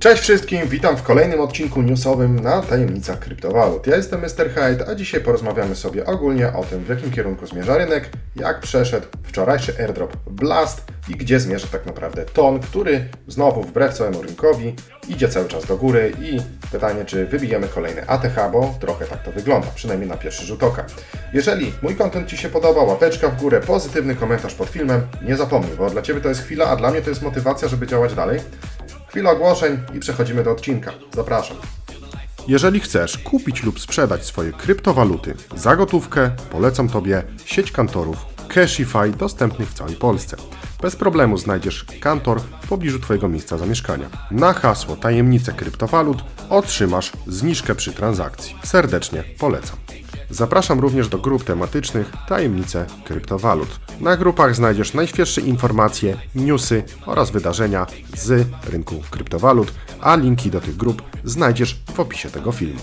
Cześć wszystkim, witam w kolejnym odcinku newsowym na tajemnicach kryptowalut. Ja jestem Mr. Hyde, a dzisiaj porozmawiamy sobie ogólnie o tym, w jakim kierunku zmierza rynek, jak przeszedł wczorajszy airdrop Blast i gdzie zmierza tak naprawdę ton, który znowu wbrew całemu rynkowi idzie cały czas do góry i pytanie, czy wybijemy kolejny ATH, bo trochę tak to wygląda, przynajmniej na pierwszy rzut oka. Jeżeli mój kontent Ci się podoba, łapeczka w górę, pozytywny komentarz pod filmem, nie zapomnij, bo dla Ciebie to jest chwila, a dla mnie to jest motywacja, żeby działać dalej. Chwila ogłoszeń i przechodzimy do odcinka. Zapraszam. Jeżeli chcesz kupić lub sprzedać swoje kryptowaluty za gotówkę, polecam Tobie sieć kantorów Cashify dostępnych w całej Polsce. Bez problemu znajdziesz kantor w pobliżu Twojego miejsca zamieszkania. Na hasło tajemnice kryptowalut otrzymasz zniżkę przy transakcji. Serdecznie polecam. Zapraszam również do grup tematycznych Tajemnice Kryptowalut. Na grupach znajdziesz najświeższe informacje, newsy oraz wydarzenia z rynku kryptowalut, a linki do tych grup znajdziesz w opisie tego filmu.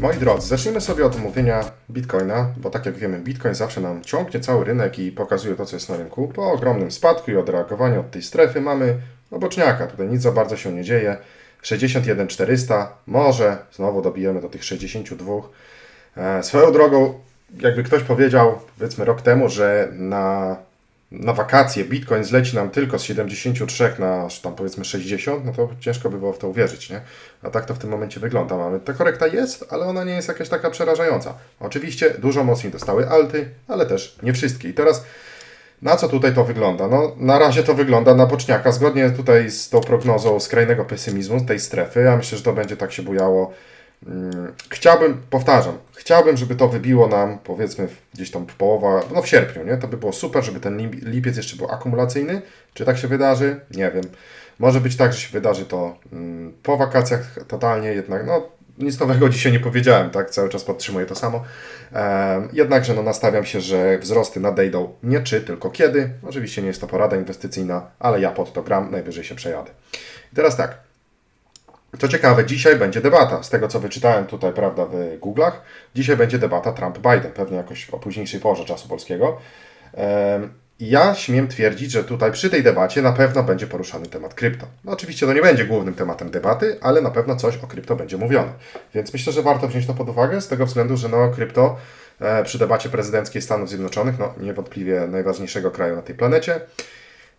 Moi drodzy, zacznijmy sobie od omówienia Bitcoina, bo tak jak wiemy, Bitcoin zawsze nam ciągnie cały rynek i pokazuje to, co jest na rynku. Po ogromnym spadku i odreagowaniu od tej strefy mamy oboczniaka, tutaj nic za bardzo się nie dzieje. 61 400, może znowu dobijemy do tych 62. E, swoją drogą, jakby ktoś powiedział, powiedzmy rok temu, że na, na wakacje Bitcoin zleci nam tylko z 73 na tam powiedzmy 60, no to ciężko by było w to uwierzyć, nie? A tak to w tym momencie wygląda. Mamy, ta korekta jest, ale ona nie jest jakaś taka przerażająca. Oczywiście dużo mocniej dostały alty, ale też nie wszystkie. I teraz na co tutaj to wygląda? No, na razie to wygląda na boczniaka, zgodnie tutaj z tą prognozą skrajnego pesymizmu tej strefy. Ja myślę, że to będzie tak się bujało. Mm, Chciałbym, powtarzam, chciałbym, żeby to wybiło nam, powiedzmy, gdzieś tam w połowa, no w sierpniu, nie? To by było super, żeby ten lip- lipiec jeszcze był akumulacyjny. Czy tak się wydarzy? Nie wiem. Może być tak, że się wydarzy to mm, po wakacjach totalnie, jednak, no nic nowego dzisiaj nie powiedziałem, tak? Cały czas podtrzymuję to samo. Jednakże no, nastawiam się, że wzrosty nadejdą nie czy, tylko kiedy. Oczywiście nie jest to porada inwestycyjna, ale ja pod to gram, najwyżej się przejadę. I teraz tak. Co ciekawe, dzisiaj będzie debata. Z tego co wyczytałem tutaj, prawda, w Google'ach, dzisiaj będzie debata Trump-Biden, pewnie jakoś o późniejszej porze czasu polskiego. Ja śmiem twierdzić, że tutaj przy tej debacie na pewno będzie poruszany temat krypto. No oczywiście to nie będzie głównym tematem debaty, ale na pewno coś o krypto będzie mówione. Więc myślę, że warto wziąć to pod uwagę z tego względu, że no krypto e, przy debacie prezydenckiej Stanów Zjednoczonych, no niewątpliwie najważniejszego kraju na tej planecie,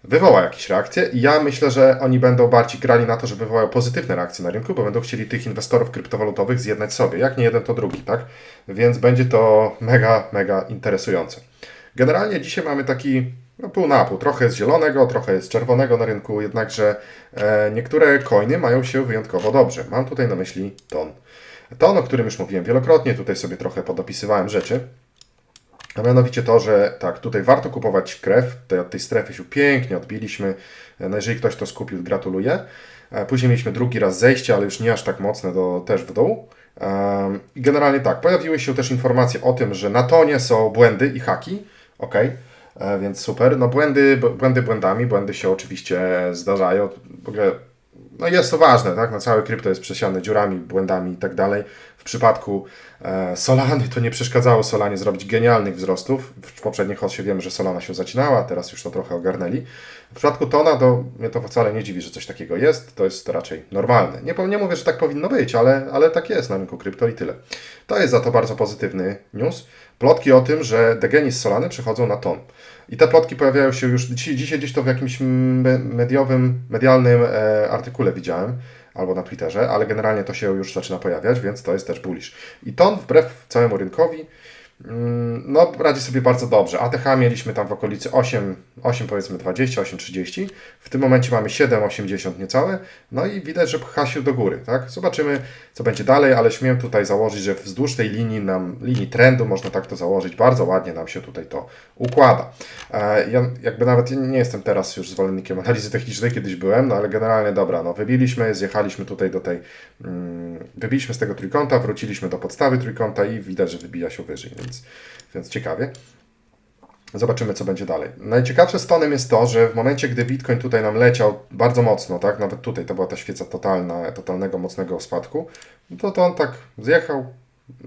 wywoła jakieś reakcje i ja myślę, że oni będą bardziej grali na to, że wywołają pozytywne reakcje na rynku, bo będą chcieli tych inwestorów kryptowalutowych zjednać sobie, jak nie jeden to drugi, tak? Więc będzie to mega, mega interesujące. Generalnie dzisiaj mamy taki no, pół na pół, trochę z zielonego, trochę z czerwonego na rynku, jednakże e, niektóre coiny mają się wyjątkowo dobrze. Mam tutaj na myśli ton. Ton, o którym już mówiłem wielokrotnie, tutaj sobie trochę podopisywałem rzeczy. A mianowicie to, że tak, tutaj warto kupować krew, tutaj od tej strefy się pięknie odbiliśmy. No jeżeli ktoś to skupił, gratuluję. E, Później mieliśmy drugi raz zejście, ale już nie aż tak mocne, do, też w dół. Em, I generalnie tak, pojawiły się też informacje o tym, że na tonie są błędy i haki. Ok, więc super. No błędy, błędy błędami, błędy się oczywiście zdarzają. W ogóle no jest to ważne, tak? No cały krypto jest przesiane dziurami, błędami i tak dalej. W przypadku e, Solany to nie przeszkadzało Solanie zrobić genialnych wzrostów. W poprzednich hoście wiemy, że Solana się zacinała, teraz już to trochę ogarnęli. W przypadku Tona to mnie to wcale nie dziwi, że coś takiego jest. To jest raczej normalne. Nie, nie mówię, że tak powinno być, ale, ale tak jest na rynku krypto i tyle. To jest za to bardzo pozytywny news. Plotki o tym, że degeni z Solany przechodzą na ton. I te plotki pojawiają się już dzisiaj, dzisiaj gdzieś to w jakimś me- mediowym, medialnym e, artykule widziałem, albo na Twitterze, ale generalnie to się już zaczyna pojawiać, więc to jest też bullish. I ton wbrew całemu rynkowi no, radzi sobie bardzo dobrze. ATH mieliśmy tam w okolicy 8, 8 powiedzmy 20, 8,30. W tym momencie mamy 7,80 niecałe. No i widać, że pcha się do góry. Tak? Zobaczymy, co będzie dalej, ale śmiem tutaj założyć, że wzdłuż tej linii, nam, linii trendu, można tak to założyć, bardzo ładnie nam się tutaj to układa. E, Ja jakby nawet nie jestem teraz już zwolennikiem analizy technicznej, kiedyś byłem, no ale generalnie dobra, no wybiliśmy, zjechaliśmy tutaj do tej, mm, wybiliśmy z tego trójkąta, wróciliśmy do podstawy trójkąta i widać, że wybija się wyżej, więc, więc ciekawie. Zobaczymy, co będzie dalej. Najciekawsze z tonem jest to, że w momencie, gdy Bitcoin tutaj nam leciał bardzo mocno, tak, nawet tutaj to była ta świeca totalna, totalnego mocnego spadku, to, to on tak zjechał,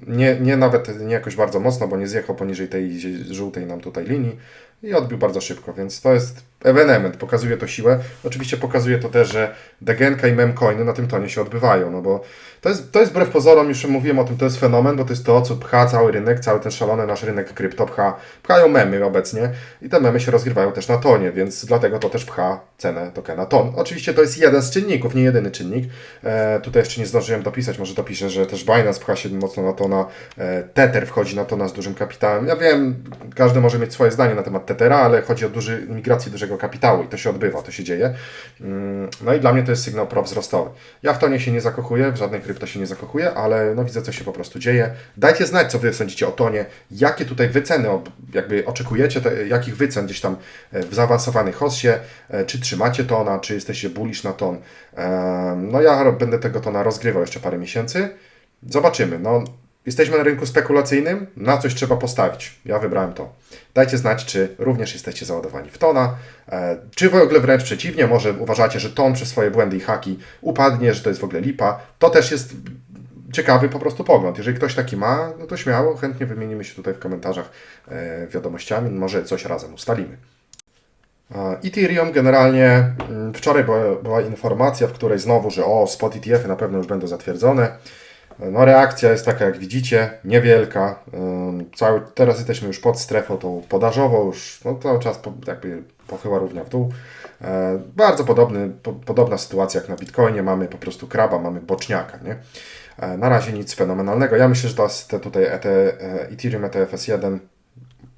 nie, nie nawet nie jakoś bardzo mocno, bo nie zjechał poniżej tej żółtej nam tutaj linii i odbił bardzo szybko, więc to jest ewenement, pokazuje to siłę. Oczywiście pokazuje to też, że Degenka i memcoiny na tym tonie się odbywają, no bo to jest, to jest wbrew pozorom, już mówiłem o tym, to jest fenomen, bo to jest to, co pcha cały rynek, cały ten szalony nasz rynek krypto pcha, pchają memy obecnie i te memy się rozgrywają też na tonie, więc dlatego to też pcha cenę tokena ton. Oczywiście to jest jeden z czynników, nie jedyny czynnik. E, tutaj jeszcze nie zdążyłem dopisać, może dopiszę, że też Binance pcha się mocno na tona, e, Tether wchodzi na tona z dużym kapitałem. Ja wiem, każdy może mieć swoje zdanie na temat Tethera, ale chodzi o duży, migrację dużego kapitału i to się odbywa, to się dzieje. Mm, No i dla mnie to jest sygnał pro-wzrostowy. Ja w tonie się nie zakochuję, w żadnej krypto się nie zakochuję, ale no widzę, co się po prostu dzieje. Dajcie znać, co Wy sądzicie o tonie, jakie tutaj wyceny jakby oczekujecie, te, jakich wycen gdzieś tam e, w zaawansowanej hosie, e, czy trzymacie tona, czy jesteście bullish na ton. Em, No ja będę tego tona rozgrywał jeszcze parę miesięcy. Zobaczymy. No, jesteśmy na rynku spekulacyjnym, na coś trzeba postawić. Ja wybrałem to. Dajcie znać, czy również jesteście załadowani w tona, e, czy w ogóle wręcz przeciwnie, może uważacie, że ton przez swoje błędy i haki upadnie, że to jest w ogóle lipa. To też jest ciekawy po prostu pogląd. Jeżeli ktoś taki ma, no to śmiało, chętnie wymienimy się tutaj w komentarzach e, wiadomościami, może coś razem ustalimy. E, Ethereum generalnie, mm, wczoraj była, była informacja, w której znowu, że o, spot ETF-y na pewno już będą zatwierdzone. No reakcja jest taka, jak widzicie, niewielka. Cały, teraz jesteśmy już pod strefą tą podażową, już no, cały czas po, jakby pochyła równia w dół. E, bardzo podobny, po, podobna sytuacja jak na Bitcoinie, mamy po prostu kraba, mamy boczniaka, nie? E, na razie nic fenomenalnego. Ja myślę, że te tutaj ET, e, Ethereum ETFS1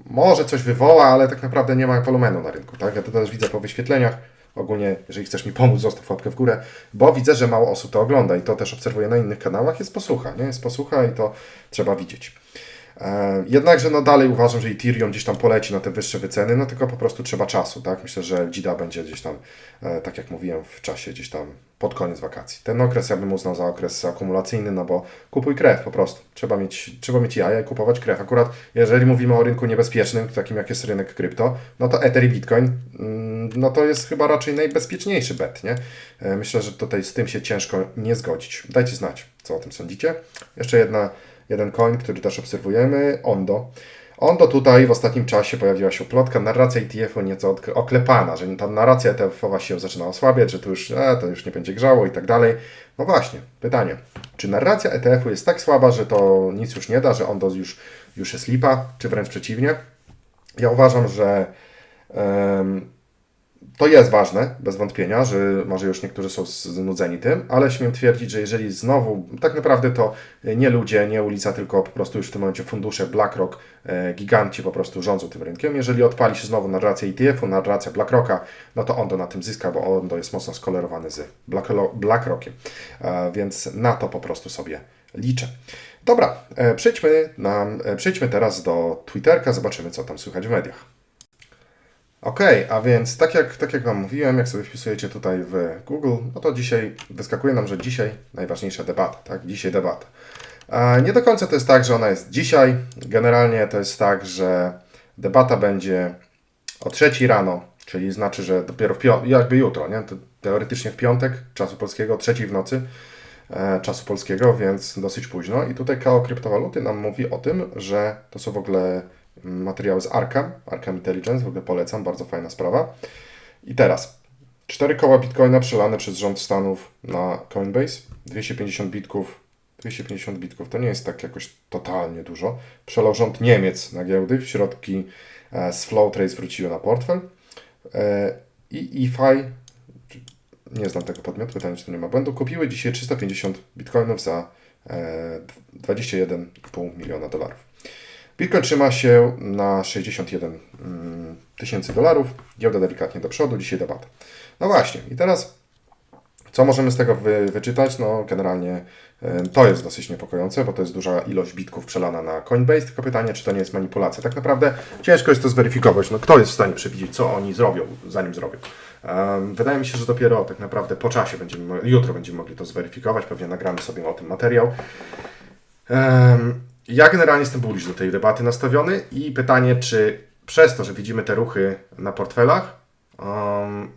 może coś wywoła, ale tak naprawdę nie ma wolumenu na rynku. Tak? Ja to też widzę po wyświetleniach. Ogólnie, jeżeli chcesz mi pomóc, zostaw łapkę w górę, bo widzę, że mało osób to ogląda i to też obserwuję na innych kanałach. Jest posłucha, nie? Jest posłucha i to trzeba widzieć. E, Jednakże no dalej uważam, że Ethereum gdzieś tam poleci na te wyższe wyceny, no tylko po prostu trzeba czasu, tak? Myślę, że GIDA będzie gdzieś tam, e, tak jak mówiłem, w czasie gdzieś tam pod koniec wakacji. Ten okres ja bym uznał za okres akumulacyjny, no bo kupuj krew po prostu. Trzeba mieć, trzeba mieć jaja i kupować krew. Akurat jeżeli mówimy o rynku niebezpiecznym, takim jak jest rynek krypto, no to Ether i Bitcoin, mm, no to jest chyba raczej najbezpieczniejszy bet, nie? E, Myślę, że tutaj z tym się ciężko nie zgodzić. Dajcie znać, co o tym sądzicie. Jeszcze jedna jeden coin, który też obserwujemy, Ondo. Ondo tutaj w ostatnim czasie pojawiła się plotka, narracja ETF-u nieco oklepana, że ta narracja ETF-owa się zaczyna osłabiać, że to już, e, to już nie będzie grzało i tak dalej. No właśnie, pytanie, czy narracja ETF-u jest tak słaba, że to nic już nie da, że Ondo już, już jest lipa, czy wręcz przeciwnie? Ja uważam, że to jest ważne, bez wątpienia, że może już niektórzy są znudzeni tym, ale śmiem twierdzić, że jeżeli znowu, tak naprawdę to nie ludzie, nie ulica, tylko po prostu już w tym momencie fundusze BlackRock, e, giganci po prostu rządzą tym rynkiem. Jeżeli odpali się znowu narracja ETF-u, narracja BlackRocka, no to Ondo na tym zyska, bo Ondo jest mocno skolerowany z BlackRockiem, e, więc na to po prostu sobie liczę. Dobra, e, przejdźmy, na, przejdźmy teraz do Twitterka, zobaczymy co tam słychać w mediach. Okej, a więc tak jak, tak jak Wam mówiłem, jak sobie wpisujecie tutaj w Google, no to dzisiaj wyskakuje nam, że dzisiaj najważniejsza debata, tak? Dzisiaj debata. Nie do końca to jest tak, że ona jest dzisiaj. Generalnie to jest tak, że debata będzie o trzeciej rano, czyli znaczy, że dopiero w piątek, jakby jutro, nie? Teoretycznie w piątek czasu polskiego, trzeciej w nocy e, czasu polskiego, więc dosyć późno. I tutaj KO Kryptowaluty nam mówi o tym, że to są w ogóle materiały z Arkham, Arkham Intelligence, w ogóle polecam, bardzo fajna sprawa. I teraz, cztery koła Bitcoina przelane przez rząd Stanów na Coinbase, 250 bitków, 250 bitków, to nie jest tak jakoś totalnie dużo. Przelał rząd Niemiec na giełdy, środki e, z Flowtrace wróciły na portfel E, i EFI, nie znam tego podmiotu, pytanie czy to nie ma błędu, kupiły dzisiaj 350 bitcoinów za e, 21,5 miliona dolarów. Bitcoin trzyma się na 61 mm, tysięcy dolarów. Giełda delikatnie do przodu, dzisiaj debata. No właśnie, i teraz co możemy z tego wy, wyczytać? No generalnie to jest dosyć niepokojące, bo to jest duża ilość bitków przelana na Coinbase, tylko pytanie, czy to nie jest manipulacja. Tak naprawdę ciężko jest to zweryfikować. No kto jest w stanie przewidzieć, co oni zrobią, zanim zrobią. Wydaje mi się, że dopiero tak naprawdę po czasie będziemy, jutro będziemy mogli to zweryfikować, pewnie nagramy sobie o tym materiał. Ja generalnie jestem bullish do tej debaty nastawiony? I pytanie, czy przez to, że widzimy te ruchy na portfelach, em,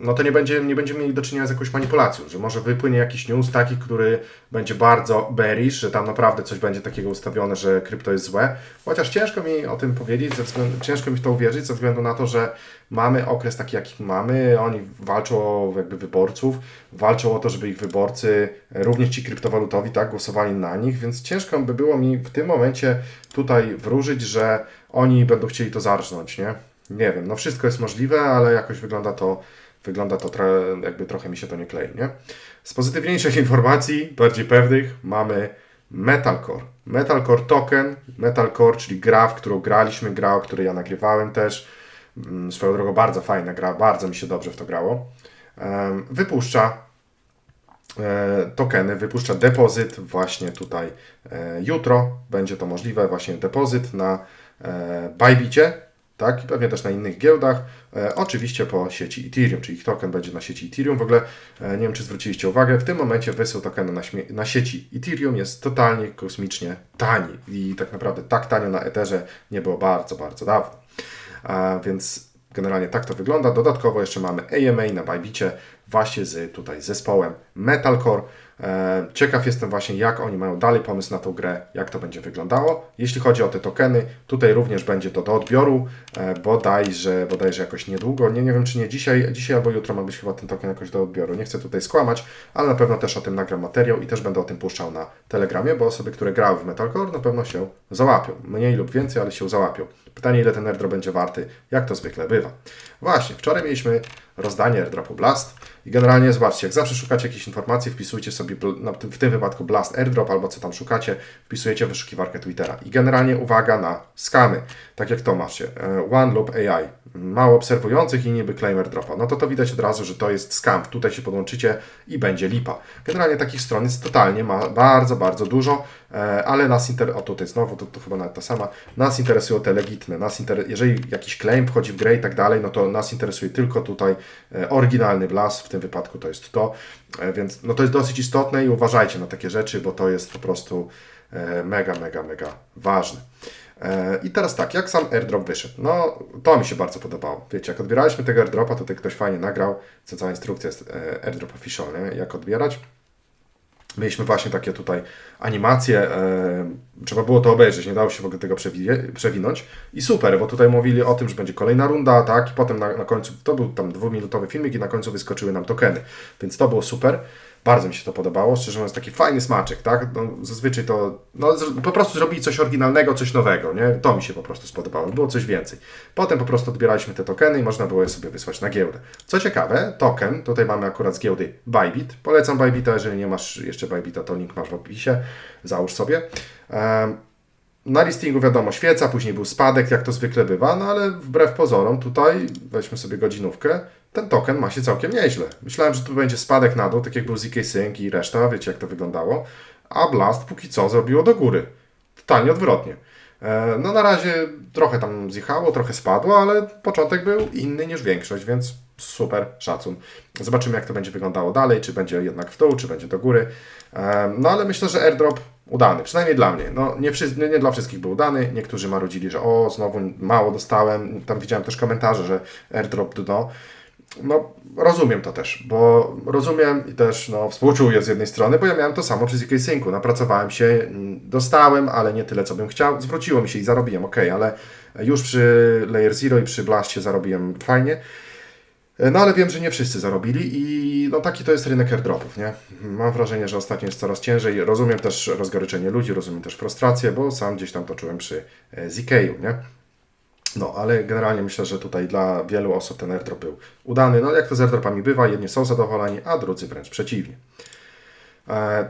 no to nie, będzie, nie będziemy mieli do czynienia z jakąś manipulacją, że może wypłynie jakiś news taki, który będzie bardzo bearish, że tam naprawdę coś będzie takiego ustawione, że krypto jest złe. Chociaż ciężko mi o tym powiedzieć, ze względu, ciężko mi w to uwierzyć, ze względu na to, że mamy okres taki, jaki mamy. Oni walczą o jakby wyborców, walczą o to, żeby ich wyborcy, również ci kryptowalutowi, tak, głosowali na nich, więc ciężko by było mi w tym momencie tutaj wróżyć, że oni będą chcieli to zarżnąć, nie? Nie wiem, no wszystko jest możliwe, ale jakoś wygląda to wygląda to tra- jakby trochę mi się to nie klei, nie? Z pozytywniejszych informacji, bardziej pewnych, mamy Metalcore. Metalcore token, Metalcore, czyli gra, w którą graliśmy, gra, o której ja nagrywałem też. Mm, Swoją drogą bardzo fajna gra, bardzo mi się dobrze w to grało. Wypuszcza e, tokeny, wypuszcza depozyt właśnie tutaj e, jutro. Będzie to możliwe, właśnie depozyt na e, Bybicie, tak, i pewnie też na innych giełdach. E, oczywiście po sieci Ethereum, czyli token będzie na sieci Ethereum. W ogóle e, nie wiem, czy zwróciliście uwagę, w tym momencie wysył tokenu na, na sieci Ethereum jest totalnie kosmicznie tani i tak naprawdę tak tanio na Etherze nie było bardzo, bardzo dawno. A więc generalnie tak to wygląda. Dodatkowo jeszcze mamy AMA na Bybicie właśnie z tutaj zespołem Metalcore. E, Ciekaw jestem właśnie, jak oni mają dalej pomysł na tą grę, jak to będzie wyglądało. Jeśli chodzi o te tokeny, tutaj również będzie to do odbioru, e, bodajże, bodajże jakoś niedługo. Nie, nie wiem, czy nie dzisiaj, dzisiaj albo jutro ma być chyba ten token jakoś do odbioru. Nie chcę tutaj skłamać, ale na pewno też o tym nagram materiał i też będę o tym puszczał na Telegramie, bo osoby, które grały w Metalcore, na pewno się załapią. Mniej lub więcej, ale się załapią. Pytanie, ile ten airdrop będzie warty, jak to zwykle bywa. Właśnie, wczoraj mieliśmy rozdanie airdropu Blast i generalnie zobaczcie, jak zawsze szukacie jakiejś informacji, wpisujcie sobie w tym wypadku Blast Airdrop albo co tam szukacie, wpisujecie w wyszukiwarkę Twittera. I generalnie uwaga na skamy, tak jak to macie. One Loop AI, mało obserwujących i niby claim airdropa. No to to widać od razu, że to jest scam. Tutaj się podłączycie i będzie lipa. Generalnie takich stron jest totalnie, ma bardzo, bardzo dużo, e, ale nas inter... O tutaj znowu, to, to chyba nawet ta sama. Nas interesują te legitne. Nas inter... Jeżeli jakiś claim wchodzi w grę i tak dalej, no to nas interesuje tylko tutaj oryginalny blast, w tym wypadku to jest to. E, Więc no to jest dosyć istotne i uważajcie na takie rzeczy, bo to jest po prostu e, mega, mega, mega ważne. E, I teraz tak, jak sam airdrop wyszedł? No, to mi się bardzo podobało. Wiecie, jak odbieraliśmy tego airdropa, to tutaj ktoś fajnie nagrał, co cała instrukcja jest e, airdrop official, nie? jak odbierać. Mieliśmy właśnie takie tutaj animacje, e, trzeba było to obejrzeć, nie dało się w ogóle tego przewi- przewinąć. I super, bo tutaj mówili o tym, że będzie kolejna runda, tak, i potem na, na końcu, to był tam dwuminutowy filmik i na końcu wyskoczyły nam tokeny, więc to było super. Bardzo mi się to podobało, szczerze mówiąc, taki fajny smaczek, tak? No, zazwyczaj to, no po prostu zrobili coś oryginalnego, coś nowego, nie? To mi się po prostu spodobało, było coś więcej. Potem po prostu odbieraliśmy te tokeny i można było je sobie wysłać na giełdę. Co ciekawe, token, tutaj mamy akurat z giełdy Bybit, polecam Bybita, jeżeli nie masz jeszcze Bybita, to link masz w opisie, załóż sobie. Em, na listingu wiadomo świeca, później był spadek, jak to zwykle bywa, no ale wbrew pozorom tutaj, weźmy sobie godzinówkę, ten token ma się całkiem nieźle. Myślałem, że tu będzie spadek na dół, tak jak był ZK Sync i reszta, wiecie jak to wyglądało, a Blast póki co zrobiło do góry. Totalnie odwrotnie. E, No na razie trochę tam zjechało, trochę spadło, ale początek był inny niż większość, więc super, szacun. Zobaczymy jak to będzie wyglądało dalej, czy będzie jednak w dół, czy będzie do góry. E, No ale myślę, że airdrop udany, przynajmniej dla mnie. No nie, nie, nie dla wszystkich był udany, niektórzy marudzili, że o, znowu mało dostałem. Tam widziałem też komentarze, że airdrop dno. No, rozumiem to też, bo rozumiem i też no, współczuję z jednej strony, bo ja miałem to samo przy ZK Syncu. Napracowałem się, mm, dostałem, ale nie tyle, co bym chciał. Zwróciło mi się i zarobiłem, ok, ale już przy Layer Zero i przy Blastie zarobiłem fajnie. No ale wiem, że nie wszyscy zarobili i no taki to jest rynek airdropów, nie? Mam wrażenie, że ostatnio jest coraz ciężej. Rozumiem też rozgoryczenie ludzi, rozumiem też frustrację, bo sam gdzieś tam to czułem przy e, ZK-u, nie? No, ale generalnie myślę, że tutaj dla wielu osób ten airdrop był udany. No, jak to z airdropami bywa, jedni są zadowoleni, a drudzy wręcz przeciwnie. E,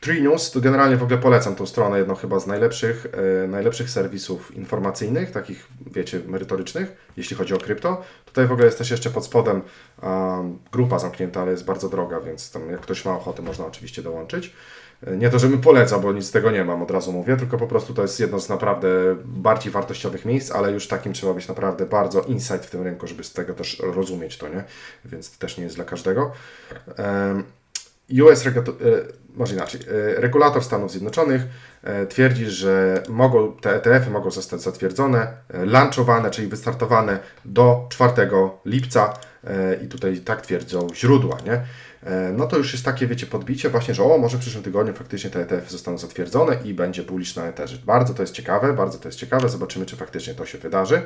Tree News, to generalnie w ogóle polecam tą stronę, jedną chyba z najlepszych, e, najlepszych serwisów informacyjnych, takich, wiecie, merytorycznych, jeśli chodzi o krypto. Tutaj w ogóle jest też jeszcze pod spodem um, grupa zamknięta, ale jest bardzo droga, więc tam jak ktoś ma ochotę, można oczywiście dołączyć. E, Nie to, żebym polecał, bo nic z tego nie mam, od razu mówię, tylko po prostu to jest jedno z naprawdę bardziej wartościowych miejsc, ale już takim trzeba być naprawdę bardzo insight w tym rynku, żeby z tego też rozumieć to, nie? Więc też nie jest dla każdego. Em, US regulator, może inaczej, e, regulator Stanów Zjednoczonych e, twierdzi, że mogą, te ETF-y mogą zostać zatwierdzone, e, launchowane, czyli wystartowane do 4 lipca e, i tutaj tak twierdzą źródła, nie? E, No to już jest takie, wiecie, podbicie właśnie, że o, może w przyszłym tygodniu faktycznie te ETF zostaną zatwierdzone i będzie bullish na Etherze. Bardzo to jest ciekawe, bardzo to jest ciekawe, zobaczymy, czy faktycznie to się wydarzy.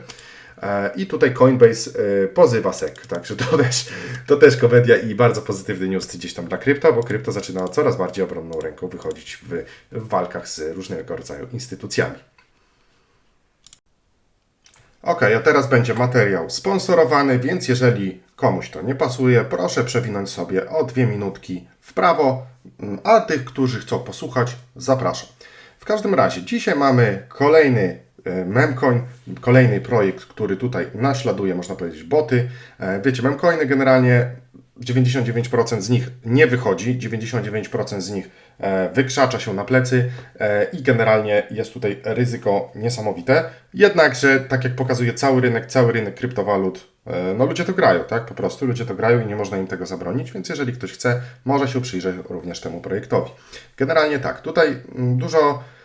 E, I tutaj Coinbase e, pozywa SEC, także to też, to też komedia i bardzo pozytywny news gdzieś tam dla krypto, bo krypto zaczyna coraz bardziej obronną ręką wychodzić w, w walkach z różnego rodzaju instytucjami. Ok, a teraz będzie materiał sponsorowany, więc jeżeli komuś to nie pasuje, proszę przewinąć sobie o dwie minutki w prawo, mm, a tych, którzy chcą posłuchać, zapraszam. W każdym razie, dzisiaj mamy kolejny memcoin, kolejny projekt, który tutaj naśladuje, można powiedzieć, boty. E, Wiecie, memcoiny generalnie 99% z nich nie wychodzi, 99% z nich e, wykrzacza się na plecy e, i generalnie jest tutaj ryzyko niesamowite. Jednakże, tak jak pokazuje cały rynek, cały rynek kryptowalut, e, no ludzie to grają, tak? Po prostu ludzie to grają i nie można im tego zabronić, więc jeżeli ktoś chce, może się przyjrzeć również temu projektowi. Generalnie tak, tutaj mm, dużo E,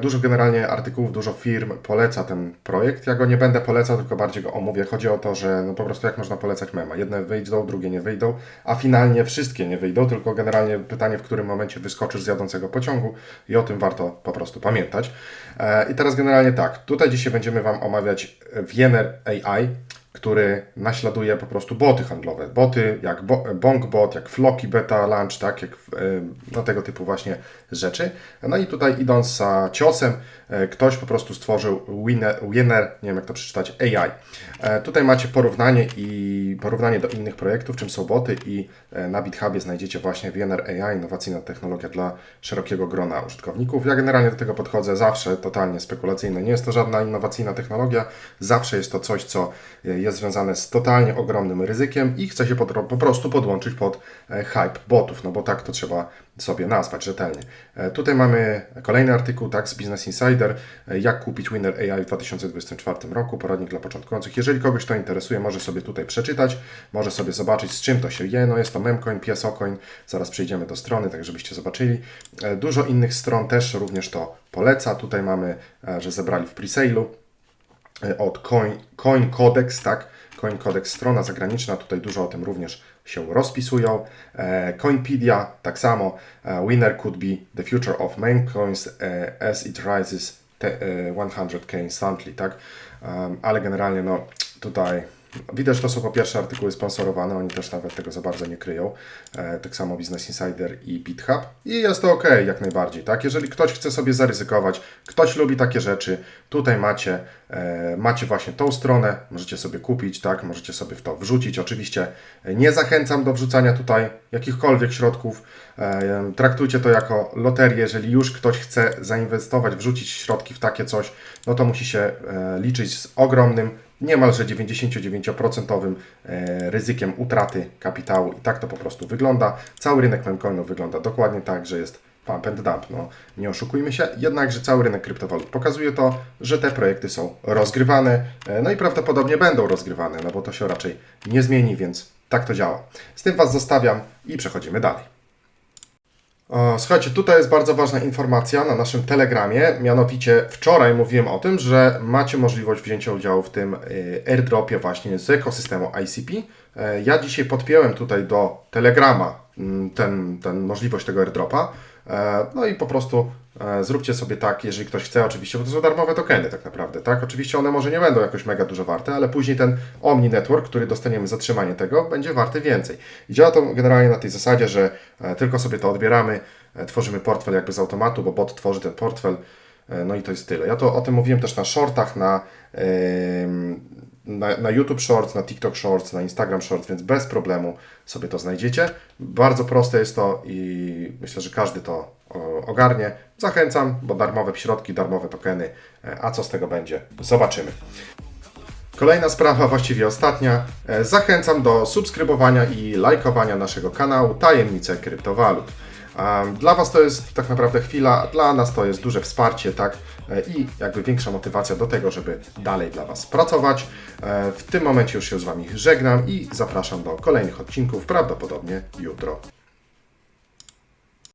Dużo generalnie artykułów, dużo firm poleca ten projekt. Ja go nie będę polecał, tylko bardziej go omówię. Chodzi o to, że no po prostu jak można polecać mema. Jedne wyjdą, drugie nie wyjdą, a finalnie wszystkie nie wyjdą, tylko generalnie pytanie, w którym momencie wyskoczysz z jadącego pociągu i o tym warto po prostu pamiętać. E, I teraz generalnie tak, tutaj dzisiaj będziemy Wam omawiać Wiener AI, który naśladuje po prostu boty handlowe. Boty jak Bo- BonkBot, jak Floki Beta Launch, tak, jak e, no, tego typu właśnie rzeczy. No i tutaj idąc za ciosem, e, ktoś po prostu stworzył Winner, Winner nie wiem jak to przeczytać, AI. E, Tutaj macie porównanie i porównanie do innych projektów, czym są boty i na GitHubie znajdziecie właśnie Winner AI, innowacyjna technologia dla szerokiego grona użytkowników. Ja generalnie do tego podchodzę zawsze totalnie spekulacyjnie. Nie jest to żadna innowacyjna technologia, zawsze jest to coś, co jest związane z totalnie ogromnym ryzykiem i chce się po, prostu podłączyć pod e, hype botów, no bo tak to trzeba sobie nazwać rzetelnie. E, Tutaj mamy kolejny artykuł tak, z Business Insider, e, jak kupić Winner AI w 2024 roku, poradnik dla początkujących. Jeżeli kogoś to interesuje, może sobie tutaj przeczytać, może sobie zobaczyć z czym to się je. No jest to memcoin, piesocoin, zaraz przejdziemy do strony, tak żebyście zobaczyli. Dużo innych stron też również to poleca. Tutaj mamy, że zebrali w presale'u od Coin, Coin Codex, tak? Coin Codex, strona zagraniczna, tutaj dużo o tym również się rozpisują. E, Coinpedia, tak samo. E, winner could be the future of meme coins e, as it rises te, e, 100k instantly, tak? Ale generalnie, no tutaj Widać, to są po pierwsze artykuły sponsorowane, oni też nawet tego za bardzo nie kryją. E, tak samo Business Insider i GitHub. I jest to ok, jak najbardziej. Tak? Jeżeli ktoś chce sobie zaryzykować, ktoś lubi takie rzeczy, tutaj macie, e, macie właśnie tą stronę, możecie sobie kupić, tak? możecie sobie w to wrzucić. Oczywiście nie zachęcam do wrzucania tutaj jakichkolwiek środków. E, traktujcie to jako loterię. Jeżeli już ktoś chce zainwestować, wrzucić środki w takie coś, no to musi się e, liczyć z ogromnym niemalże 99% e, ryzykiem utraty kapitału i tak to po prostu wygląda. Cały rynek memcoinów wygląda dokładnie tak, że jest pump and dump. No, nie oszukujmy się, jednakże cały rynek kryptowalut pokazuje to, że te projekty są rozgrywane, e, no i prawdopodobnie będą rozgrywane, no bo to się raczej nie zmieni, więc tak to działa. Z tym Was zostawiam i przechodzimy dalej. Słuchajcie, tutaj jest bardzo ważna informacja na naszym Telegramie. Mianowicie wczoraj mówiłem o tym, że macie możliwość wzięcia udziału w tym y, airdropie właśnie z ekosystemu ICP. E, Ja dzisiaj podpiąłem tutaj do Telegrama mm, ten, ten możliwość tego airdropa. E, No i po prostu zróbcie sobie tak, jeżeli ktoś chce, oczywiście, bo to są darmowe tokeny tak naprawdę, tak? Oczywiście one może nie będą jakoś mega dużo warte, ale później ten Omni Network, który dostaniemy za trzymanie tego, będzie warty więcej. I działa to generalnie na tej zasadzie, że e, tylko sobie to odbieramy, e, tworzymy portfel jakby z automatu, bo bot tworzy ten portfel, e, no i to jest tyle. Ja to o tym mówiłem też na shortach, na, em, na, na YouTube Shorts, na TikTok Shorts, na Instagram Shorts, więc bez problemu sobie to znajdziecie. Bardzo proste jest to i myślę, że każdy to ogarnie. Zachęcam, bo darmowe środki, darmowe tokeny, e, a co z tego będzie, zobaczymy. Kolejna sprawa, właściwie ostatnia. E, Zachęcam do subskrybowania i lajkowania naszego kanału Tajemnice Kryptowalut. Dla Was to jest tak naprawdę chwila, dla nas to jest duże wsparcie, tak? E, I jakby większa motywacja do tego, żeby dalej dla Was pracować. E, W tym momencie już się z Wami żegnam i zapraszam do kolejnych odcinków, prawdopodobnie jutro.